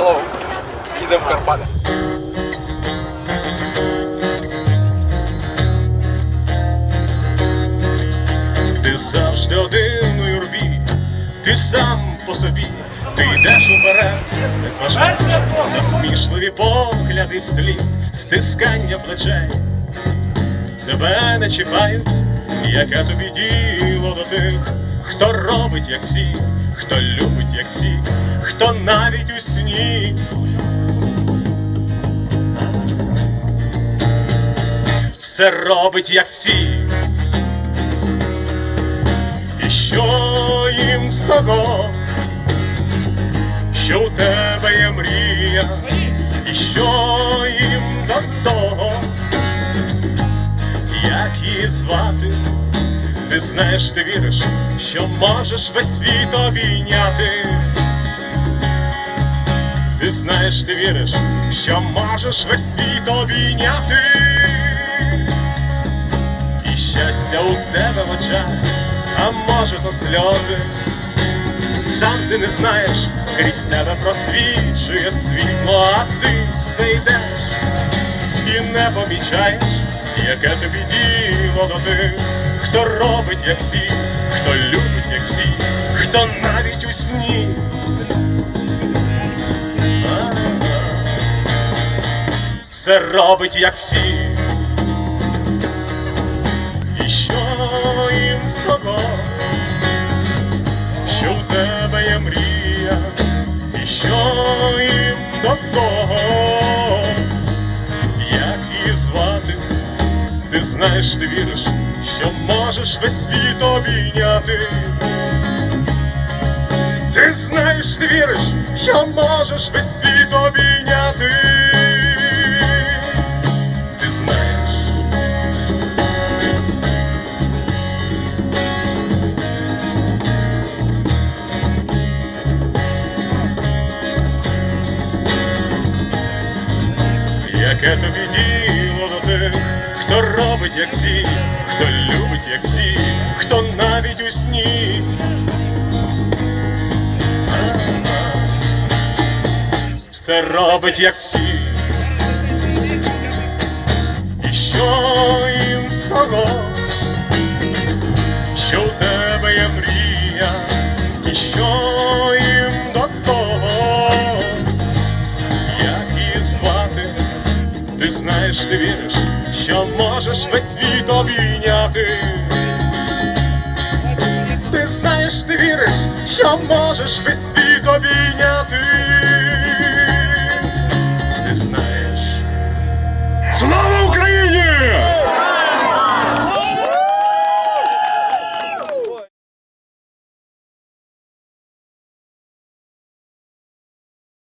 Hello. Їдемо в Карпати. Ти завжди один у юрбі, ти сам по собі, ти йдеш уперед, не зважаєш на смішливі погляди вслід, стискання плечей. Тебе не чіпають, яке тобі діло до тих, хто робить, як всі, хто любить, як всі, хто навіть у сні. Все робить, як всі. І що їм з того, що у тебе є мрія, і що їм до того, як її звати, ти знаєш, ти віриш, що можеш весь світ обійняти. Ти знаєш, ти віриш, що можеш весь світ обійняти. І щастя у тебе в очах, а може то сльози. Сам ти не знаєш, крізь тебе просвічує світло, а ти все йдеш і не помічаєш, яке тобі діло до тих, хто робить, як всі, хто любить, як всі, хто навіть у сні. Все робить, як всі. І що їм з того, що в тебе є мрія, і що їм до того, як її звати, ти знаєш, ти віриш, що можеш весь світ обійняти. Ти знаєш, ти віриш, що можеш весь світ обійняти. Яке тобі діло до тих, хто робить, як всі, хто любить, як всі, хто навіть у сні. Все робить, як всі. І що їм з того, ти ти віриш, що можеш весь світ обійняти. Ти знаєш, ти віриш, що можеш весь світ обійняти.